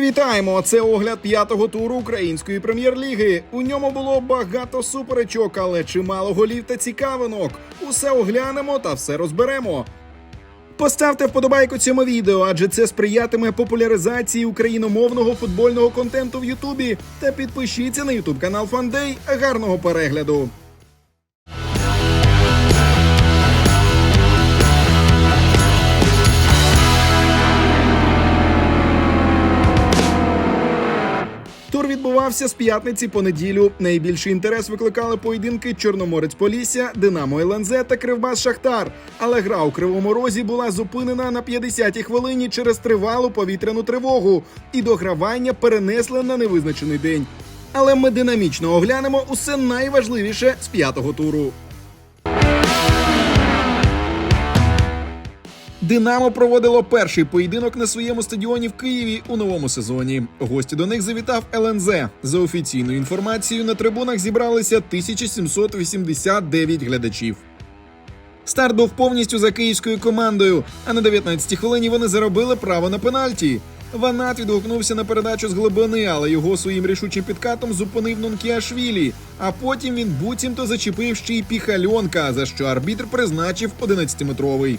Вітаємо! Це огляд п'ятого туру української прем'єр-ліги. У ньому було багато суперечок, але чимало голів та цікавинок. Усе оглянемо та все розберемо. Поставте вподобайку цьому відео, адже це сприятиме популяризації україномовного футбольного контенту в Ютубі. Та підпишіться на Ютуб канал Фандей. Гарного перегляду! Відбувався з п'ятниці по неділю. Найбільший інтерес викликали поєдинки Чорноморець Полісся, Динамо ЛНЗ та Кривбас Шахтар. Але гра у Кривому Розі була зупинена на 50-й хвилині через тривалу повітряну тривогу, і догравання перенесли на невизначений день. Але ми динамічно оглянемо усе найважливіше з п'ятого туру. Динамо проводило перший поєдинок на своєму стадіоні в Києві у новому сезоні. Гості до них завітав ЛНЗ. За офіційною інформацією, на трибунах зібралися 1789 глядачів. Старт був повністю за київською командою. А на 19-й хвилині вони заробили право на пенальті. Ванат відгукнувся на передачу з глибини, але його своїм рішучим підкатом зупинив Нункіашвілі. А потім він буцімто зачепив ще й піхальонка, за що арбітр призначив 11-метровий.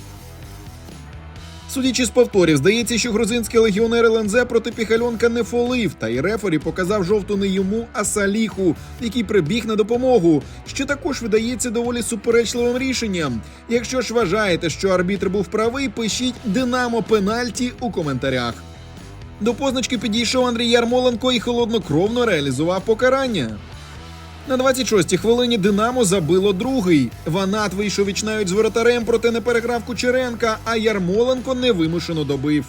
Судячи з повторів, здається, що грузинський легіонер ЛНЗ проти Піхальонка не фолив, та й рефері показав жовту не йому, а Саліху, який прибіг на допомогу, що також видається доволі суперечливим рішенням. Якщо ж вважаєте, що арбітр був правий, пишіть Динамо пенальті у коментарях. До позначки підійшов Андрій Ярмоленко і холоднокровно реалізував покарання. На 26-й хвилині Динамо забило другий. Ванат вийшов віч навіть з воротарем, проте не переграв Кучеренка, а Ярмоленко невимушено добив.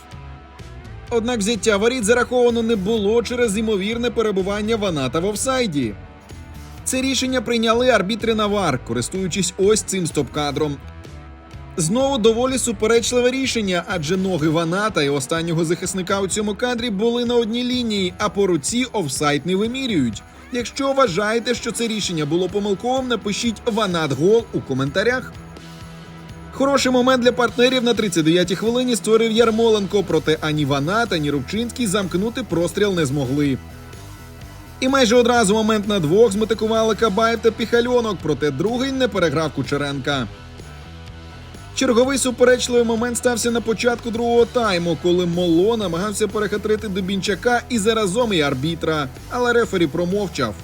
Однак взяття воріт зараховано не було через ймовірне перебування Ваната в офсайді. Це рішення прийняли арбітри Навар, користуючись ось цим стоп-кадром. Знову доволі суперечливе рішення, адже ноги Ваната і останнього захисника у цьому кадрі були на одній лінії, а по руці офсайд не вимірюють. Якщо вважаєте, що це рішення було помилковим, напишіть Ванат гол у коментарях. Хороший момент для партнерів на 39-й хвилині створив Ярмоленко, проте ані Ванат, ані Рубчинський замкнути простріл не змогли. І майже одразу момент на двох зметикували Кабаєв та Піхальонок, проте другий не переграв Кучеренка. Черговий суперечливий момент стався на початку другого тайму, коли Моло намагався перехитрити Дубінчака і заразом і арбітра, але рефері промовчав.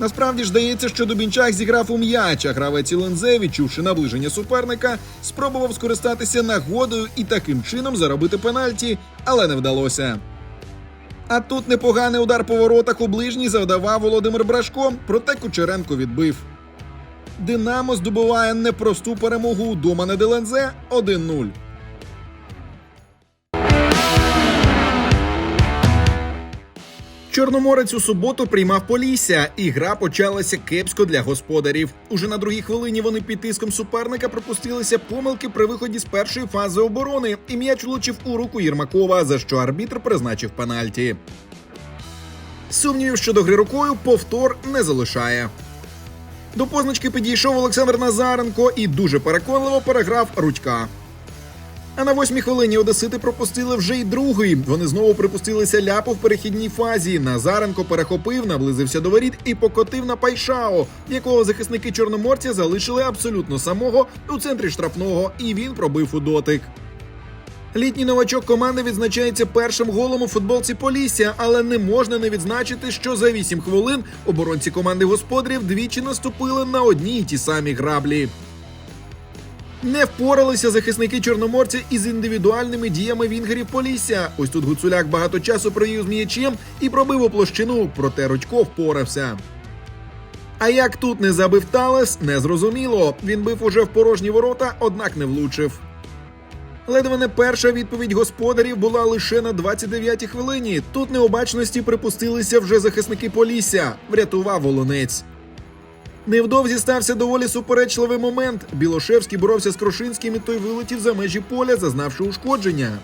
Насправді ж здається, що Дубінчак зіграв у м'яч, а гравець Лензе, відчувши наближення суперника, спробував скористатися нагодою і таким чином заробити пенальті, але не вдалося. А тут непоганий удар по воротах у ближній завдавав Володимир Брашко, проте Кучеренко відбив. Динамо здобуває непросту перемогу удома на Делензе 1-0. Чорноморець у суботу приймав Полісся, і гра почалася кепсько для господарів. Уже на другій хвилині вони під тиском суперника пропустилися помилки при виході з першої фази оборони, і м'яч влучив у руку Єрмакова, за що арбітр призначив пенальті. Сумнівів щодо гри рукою повтор не залишає. До позначки підійшов Олександр Назаренко і дуже переконливо переграв Рудька. А на восьмій хвилині Одесити пропустили вже й другий. Вони знову припустилися ляпу в перехідній фазі. Назаренко перехопив, наблизився до воріт і покотив на Пайшао, якого захисники Чорноморця залишили абсолютно самого у центрі штрафного, і він пробив у дотик. Літній новачок команди відзначається першим голом у футболці Полісся, але не можна не відзначити, що за 8 хвилин оборонці команди господарів двічі наступили на одні й ті самі граблі. Не впоралися захисники чорноморця із індивідуальними діями вінгерів Полісся. Ось тут Гуцуляк багато часу провів з м'ячем і пробив у площину, проте Рудько впорався. А як тут не забив Талес, незрозуміло. Він бив уже в порожні ворота, однак не влучив. Ледве не перша відповідь господарів була лише на 29-й хвилині. Тут необачності припустилися вже захисники Полісся. Врятував Волонець. Невдовзі стався доволі суперечливий момент. Білошевський боровся з Крошинським і той вилетів за межі поля, зазнавши ушкодження.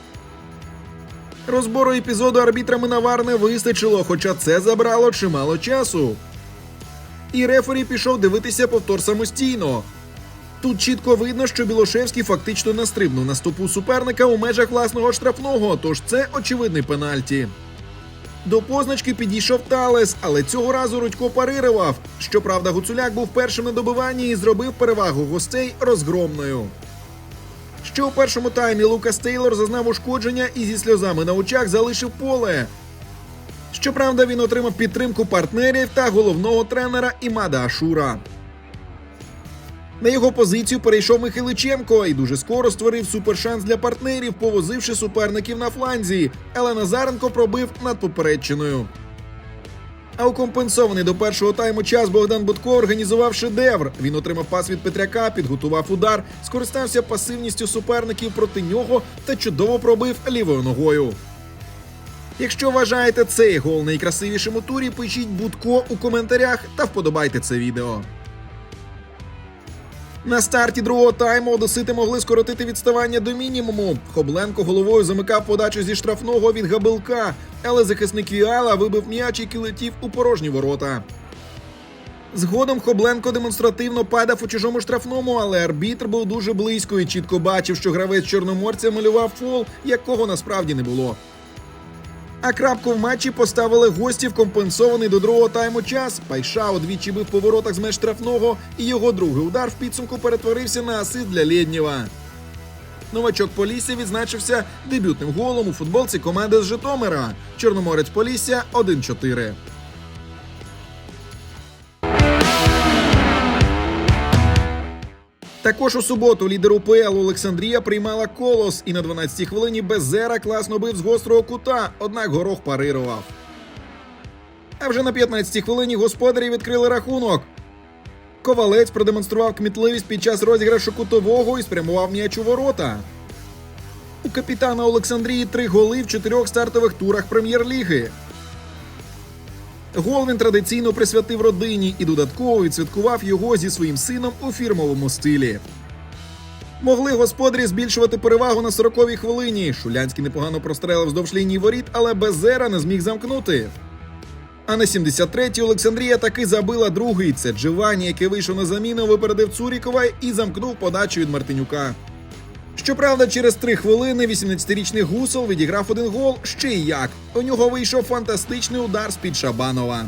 Розбору епізоду арбітрами Навар не вистачило, хоча це забрало чимало часу. І рефері пішов дивитися повтор самостійно. Тут чітко видно, що Білошевський фактично настрибнув на стопу суперника у межах власного штрафного, тож це очевидний пенальті. До позначки підійшов Талес, але цього разу Рудько парирував. Щоправда, Гуцуляк був першим на добиванні і зробив перевагу гостей розгромною. Ще у першому таймі Лукас Тейлор зазнав ушкодження і зі сльозами на очах залишив поле. Щоправда, він отримав підтримку партнерів та головного тренера Імада Ашура. На його позицію перейшов Михайличенко і дуже скоро створив супершанс для партнерів, повозивши суперників на фланзі, але Назаренко пробив над попередчиною. А у компенсований до першого тайму час Богдан Будко організував шедевр. Він отримав пас від Петряка, підготував удар, скористався пасивністю суперників проти нього та чудово пробив лівою ногою. Якщо вважаєте цей гол найкрасивішим у турі, пишіть Будко у коментарях та вподобайте це відео. На старті другого тайму одесити могли скоротити відставання до мінімуму. Хобленко головою замикав подачу зі штрафного від габелка, але захисник Віала вибив м'яч, який летів у порожні ворота. Згодом Хобленко демонстративно падав у чужому штрафному, але арбітр був дуже близько і чітко бачив, що гравець чорноморця малював фол, якого насправді не було. А крапку в матчі поставили гості в компенсований до другого тайму час. Пайша удвічі бив по воротах з меж штрафного, і його другий удар в підсумку перетворився на асист для Лєднєва. Новачок Полісся відзначився дебютним голом у футболці команди з Житомира. Чорноморець Полісся 1-4. Також у суботу лідер УПЛ Олександрія приймала колос і на 12-й хвилині Безера класно бив з гострого кута, однак горох парирував. А вже на 15-й хвилині господарі відкрили рахунок. Ковалець продемонстрував кмітливість під час розіграшу кутового і спрямував м'яч у ворота. У капітана Олександрії три голи в чотирьох стартових турах прем'єр-ліги. Гол він традиційно присвятив родині і додатково відсвяткував його зі своїм сином у фірмовому стилі. Могли господарі збільшувати перевагу на 40-й хвилині. Шулянський непогано прострелив вздовж лінії воріт, але Безера не зміг замкнути. А на 73-й Олександрія таки забила другий. Це Дживані, який вийшов на заміну, випередив Цурікова і замкнув подачу від Мартинюка. Щоправда, через три хвилини 18-річний Гусол відіграв один гол ще й як. У нього вийшов фантастичний удар з-під Шабанова.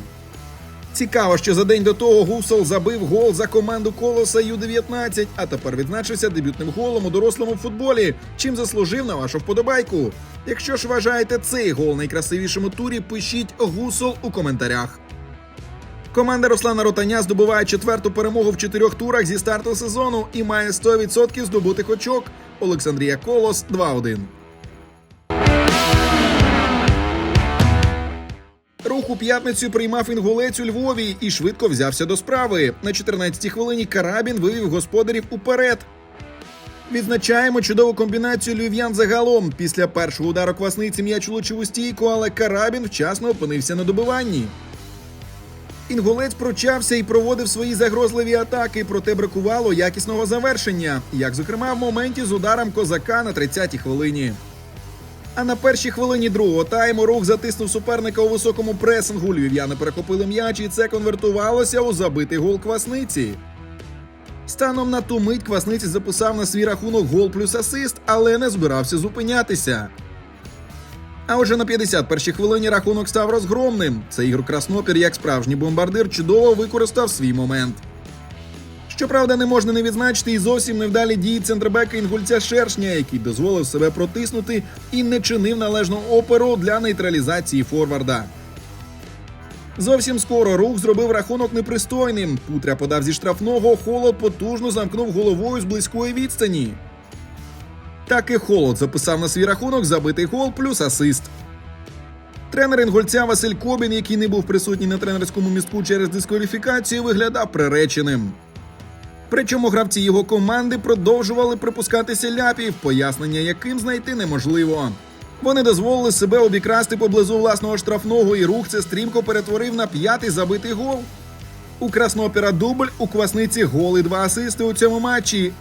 Цікаво, що за день до того Гусол забив гол за команду Колоса Ю-19, а тепер відзначився дебютним голом у дорослому футболі, чим заслужив на вашу вподобайку. Якщо ж вважаєте цей гол найкрасивішим у турі, пишіть Гусол у коментарях. Команда Руслана Ротаня здобуває четверту перемогу в чотирьох турах зі старту сезону і має 100% здобутих очок. Олександрія Колос 2-1. Рух у п'ятницю приймав інгулець у Львові і швидко взявся до справи. На 14-й хвилині Карабін вивів господарів уперед. Відзначаємо чудову комбінацію львів'ян загалом. Після першого удару квасниці м'яч влучив у стійку, але Карабін вчасно опинився на добиванні. Інгулець прочався і проводив свої загрозливі атаки, проте бракувало якісного завершення, як зокрема в моменті з ударом козака на 30-й хвилині. А на першій хвилині другого тайму рух затиснув суперника у високому пресингу. Львів'яни перехопили м'яч, і це конвертувалося у забитий гол квасниці. Станом на ту мить квасниці записав на свій рахунок гол плюс асист, але не збирався зупинятися. А вже на 51-й хвилині рахунок став розгромним. Це Ігор Краснопір, як справжній бомбардир, чудово використав свій момент. Щоправда, не можна не відзначити і зовсім невдалі дії центрбека інгульця Шершня, який дозволив себе протиснути і не чинив належного оперу для нейтралізації форварда. Зовсім скоро рух зробив рахунок непристойним. Путря подав зі штрафного, холод потужно замкнув головою з близької відстані. Так і холод записав на свій рахунок забитий гол плюс асист. Тренер інгольця Василь Кобін, який не був присутній на тренерському містку через дискваліфікацію, виглядав приреченим. Причому гравці його команди продовжували припускатися ляпів, пояснення яким знайти неможливо. Вони дозволили себе обікрасти поблизу власного штрафного, і рух це стрімко перетворив на п'ятий забитий гол. У Краснопіра дубль, у Квасниці гол і два асисти у цьому матчі.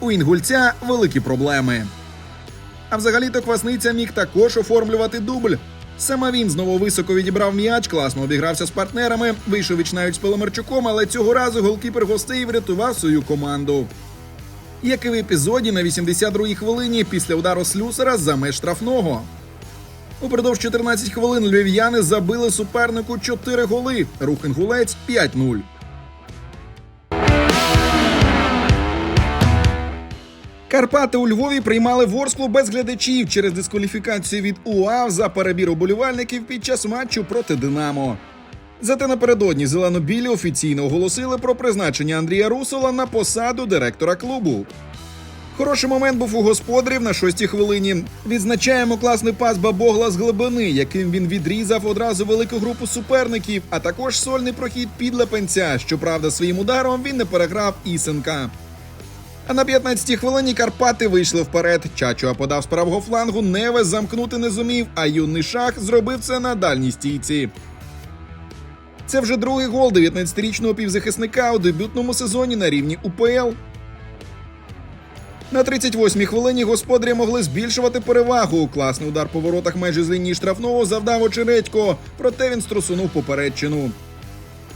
У інгульця великі проблеми. А взагалі-то Квасниця міг також оформлювати дубль. Саме він знову високо відібрав м'яч, класно обігрався з партнерами, вийшов віч навіть з Пеломарчуком, але цього разу голкіпер гостей врятував свою команду. як і в епізоді на 82-й хвилині після удару слюсера за меж штрафного. Упродовж 14 хвилин львів'яни забили супернику 4 голи. Рух інгулець 5-0. Карпати у Львові приймали Ворсклу без глядачів через дискваліфікацію від УАВ за перебір уболівальників під час матчу проти Динамо. Зате напередодні зелено-білі офіційно оголосили про призначення Андрія Русола на посаду директора клубу. Хороший момент був у господарів на шостій хвилині. Відзначаємо класний пас Бабогла з глибини, яким він відрізав одразу велику групу суперників, а також сольний прохід під Лепенця. Щоправда, своїм ударом він не переграв Ісенка. А на 15-й хвилині Карпати вийшли вперед. Чачуа подав з правого флангу, Невес замкнути не зумів, а юний шах зробив це на дальній стійці. Це вже другий гол 19-річного півзахисника у дебютному сезоні на рівні УПЛ. На 38-й хвилині господарі могли збільшувати перевагу. Класний удар по воротах майже з лінії штрафного завдав очередько, проте він струсунув попередчину.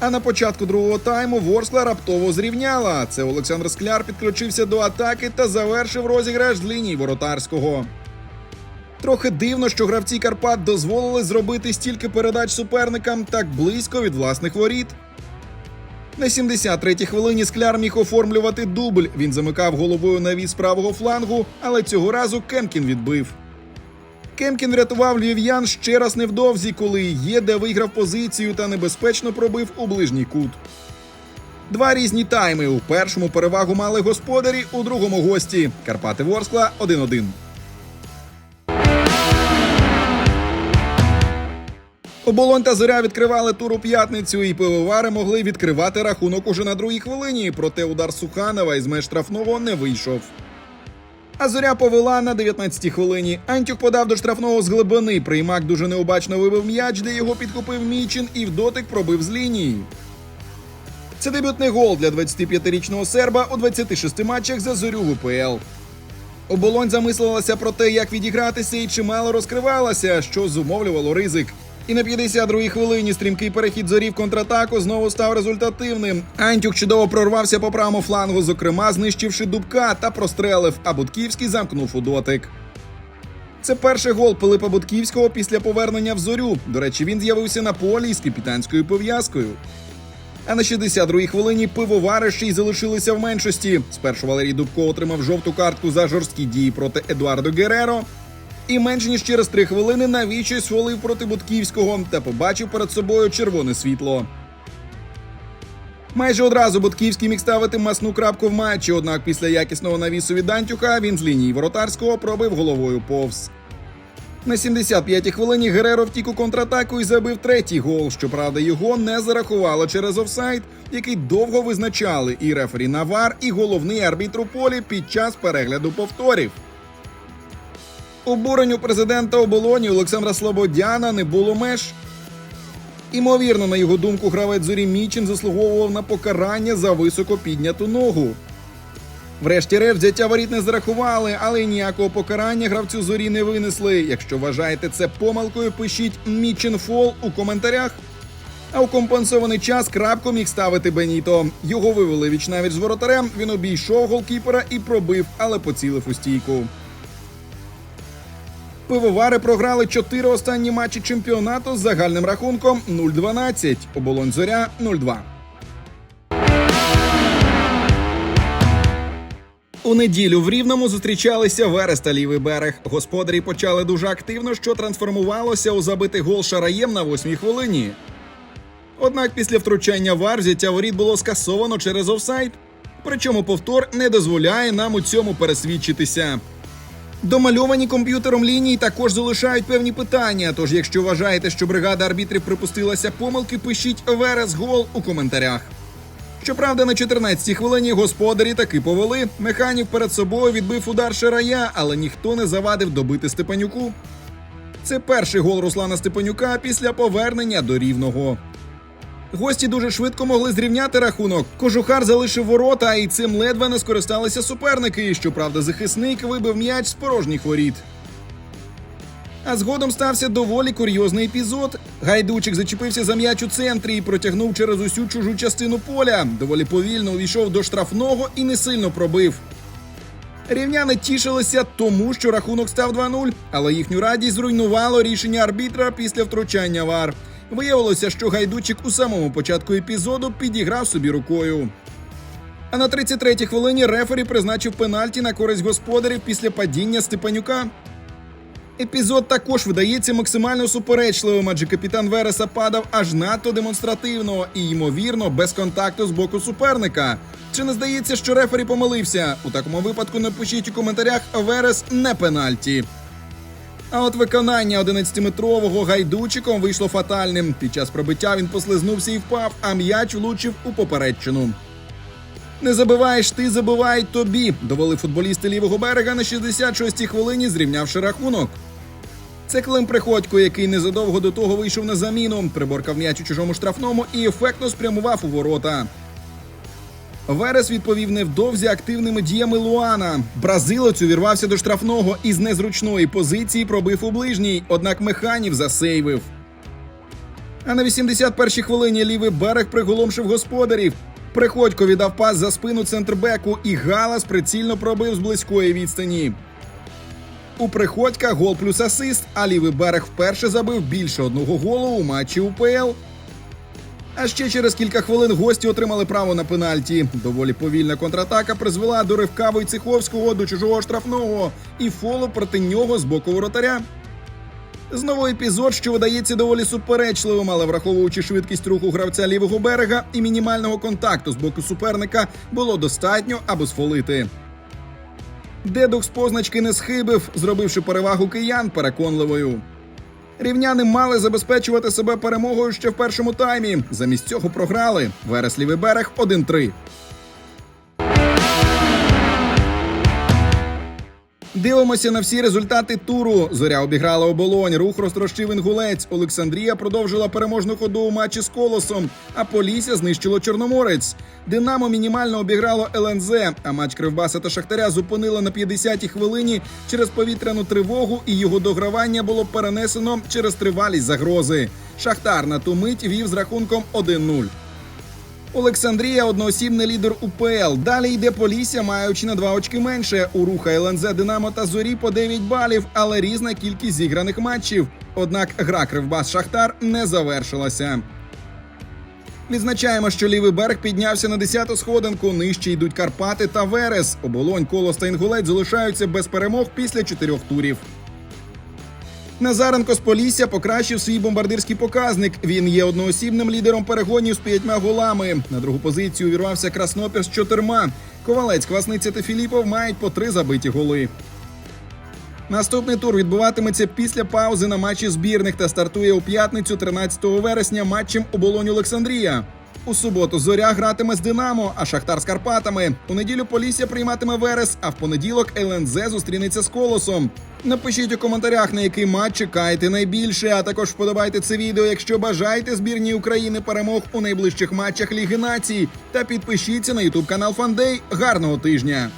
А на початку другого тайму Ворскла раптово зрівняла. Це Олександр Скляр підключився до атаки та завершив розіграш з лінії воротарського. Трохи дивно, що гравці Карпат дозволили зробити стільки передач суперникам так близько від власних воріт. На 73-й хвилині скляр міг оформлювати дубль. Він замикав головою навіс правого флангу, але цього разу Кемкін відбив. Кемкін врятував львів'ян ще раз невдовзі, коли Єде виграв позицію та небезпечно пробив у ближній кут. Два різні тайми. У першому перевагу мали господарі, у другому гості. Карпати Ворскла 1-1. Оболонь та зоря відкривали тур у п'ятницю, і пивовари могли відкривати рахунок уже на другій хвилині. Проте удар Суханова із меж штрафного не вийшов. А зоря повела на 19-й хвилині. Антюк подав до штрафного з глибини. Приймак дуже необачно вибив м'яч, де його підхопив Мічин і в дотик пробив з лінії. Це дебютний гол для 25-річного серба у 26 матчах за зорю в УПЛ. Оболонь замислилася про те, як відігратися, і чимало розкривалася, що зумовлювало ризик. І на 52-й хвилині стрімкий перехід зорі в контратаку знову став результативним. Антюк чудово прорвався по правому флангу, зокрема знищивши дубка та прострелив, а Будківський замкнув у дотик. Це перший гол Пилипа Будківського після повернення в зорю. До речі, він з'явився на полі із капітанською пов'язкою. А на 62-й хвилині пивовари ще й залишилися в меншості. Спершу Валерій Дубко отримав жовту картку за жорсткі дії проти Едуардо Гереро. І менш ніж через три хвилини навічай свалив проти Будківського та побачив перед собою червоне світло. Майже одразу Будківський міг ставити масну крапку в матчі, однак після якісного навісу від Антюха він з лінії воротарського пробив головою повз. На 75-й хвилині Гереро втік у контратаку і забив третій гол. Щоправда, його не зарахувало через офсайд, який довго визначали і рефері Навар, і головний арбітр у полі під час перегляду повторів. Обуренню президента оболоні Олександра Слободяна не було меж. Імовірно, на його думку, гравець зорі Мічин заслуговував на покарання за високо підняту ногу. Врешті-решт взяття воріт не зарахували, але й ніякого покарання гравцю зорі не винесли. Якщо вважаєте це помилкою, пишіть Мічин фол у коментарях. А у компенсований час крапку міг ставити Беніто. Його вивели віч навіть з воротарем. Він обійшов голкіпера і пробив, але поцілив у стійку. Пивовари програли чотири останні матчі чемпіонату з загальним рахунком 0-12. Оболонь зоря 0-2. У неділю в Рівному зустрічалися Верес та лівий берег. Господарі почали дуже активно, що трансформувалося у забитий гол шараєм на восьмій хвилині. Однак після втручання вар взяття воріт було скасовано через офсайд. Причому повтор не дозволяє нам у цьому пересвідчитися. Домальовані комп'ютером лінії також залишають певні питання. Тож, якщо вважаєте, що бригада арбітрів припустилася помилки, пишіть Верес гол у коментарях. Щоправда, на 14-й хвилині господарі таки повели. Механів перед собою відбив удар Шарая, але ніхто не завадив добити Степанюку. Це перший гол Руслана Степанюка після повернення до рівного. Гості дуже швидко могли зрівняти рахунок. Кожухар залишив ворота, і цим ледве не скористалися суперники. Щоправда, захисник вибив м'яч з порожніх воріт. А згодом стався доволі курйозний епізод. Гайдучик зачепився за м'яч у центрі і протягнув через усю чужу частину поля. Доволі повільно увійшов до штрафного і не сильно пробив. Рівняни тішилися тому, що рахунок став 2-0, але їхню радість зруйнувало рішення арбітра після втручання вар. Виявилося, що гайдучик у самому початку епізоду підіграв собі рукою. А на 33-й хвилині рефері призначив пенальті на користь господарів після падіння Степанюка. Епізод також видається максимально суперечливим, адже капітан Вереса падав аж надто демонстративно і, ймовірно, без контакту з боку суперника. Чи не здається, що рефері помилився? У такому випадку напишіть у коментарях Верес не пенальті. А от виконання 11-метрового гайдучиком вийшло фатальним. Під час пробиття він послизнувся і впав, а м'яч влучив у попередчину. Не забиваєш ти, забивають тобі. Довели футболісти лівого берега на 66-й хвилині, зрівнявши рахунок. Це Клим Приходько, який незадовго до того вийшов на заміну, приборкав м'яч у чужому штрафному і ефектно спрямував у ворота. Верес відповів невдовзі активними діями Луана. Бразилець увірвався до штрафного і з незручної позиції пробив у ближній, однак механів засейвив. А на 81-й хвилині лівий берег приголомшив господарів. Приходько віддав пас за спину центрбеку, і Галас прицільно пробив з близької відстані. У Приходька гол плюс асист, а лівий берег вперше забив більше одного голу у матчі УПЛ. А ще через кілька хвилин гості отримали право на пенальті. Доволі повільна контратака призвела до ривка Войцеховського до чужого штрафного і фолу проти нього з боку воротаря. Знову епізод, що видається доволі суперечливим, але враховуючи швидкість руху гравця лівого берега і мінімального контакту з боку суперника, було достатньо, аби сфолити. Дедух з позначки не схибив, зробивши перевагу киян переконливою. Рівняни мали забезпечувати себе перемогою ще в першому таймі. Замість цього програли. Верес лівий берег 1-3. Дивимося на всі результати туру. Зоря обіграла оболонь, рух розтрощив інгулець. Олександрія продовжила переможну ходу у матчі з колосом, а Полісся знищило Чорноморець. Динамо мінімально обіграло ЛНЗ, а матч Кривбаса та Шахтаря зупинило на 50-й хвилині через повітряну тривогу, і його догравання було перенесено через тривалість загрози. Шахтар на ту мить вів з рахунком 1-0. Олександрія одноосібний лідер УПЛ. Далі йде Полісся, маючи на два очки менше. У руха ЛНЗ Динамо та Зорі по 9 балів, але різна кількість зіграних матчів. Однак гра Кривбас Шахтар не завершилася. Відзначаємо, що лівий берег піднявся на 10-ту сходинку. Нижче йдуть Карпати та Верес. Оболонь, Колос та Інгулець залишаються без перемог після чотирьох турів. Назаренко з Полісся покращив свій бомбардирський показник. Він є одноосібним лідером перегонів з п'ятьма голами. На другу позицію увірвався Краснопір з чотирма. Ковалець, Квасниця та Філіпов мають по три забиті голи. Наступний тур відбуватиметься після паузи на матчі збірних та стартує у п'ятницю 13 вересня матчем оболонь Олександрія. У суботу зоря гратиме з Динамо, а Шахтар з Карпатами. У неділю Полісся прийматиме Верес, а в понеділок ЛНЗ зустрінеться з Колосом. Напишіть у коментарях, на який матч чекаєте найбільше, а також вподобайте це відео, якщо бажаєте збірній України перемог у найближчих матчах Ліги Націй. Та підпишіться на ютуб канал Фандей. Гарного тижня!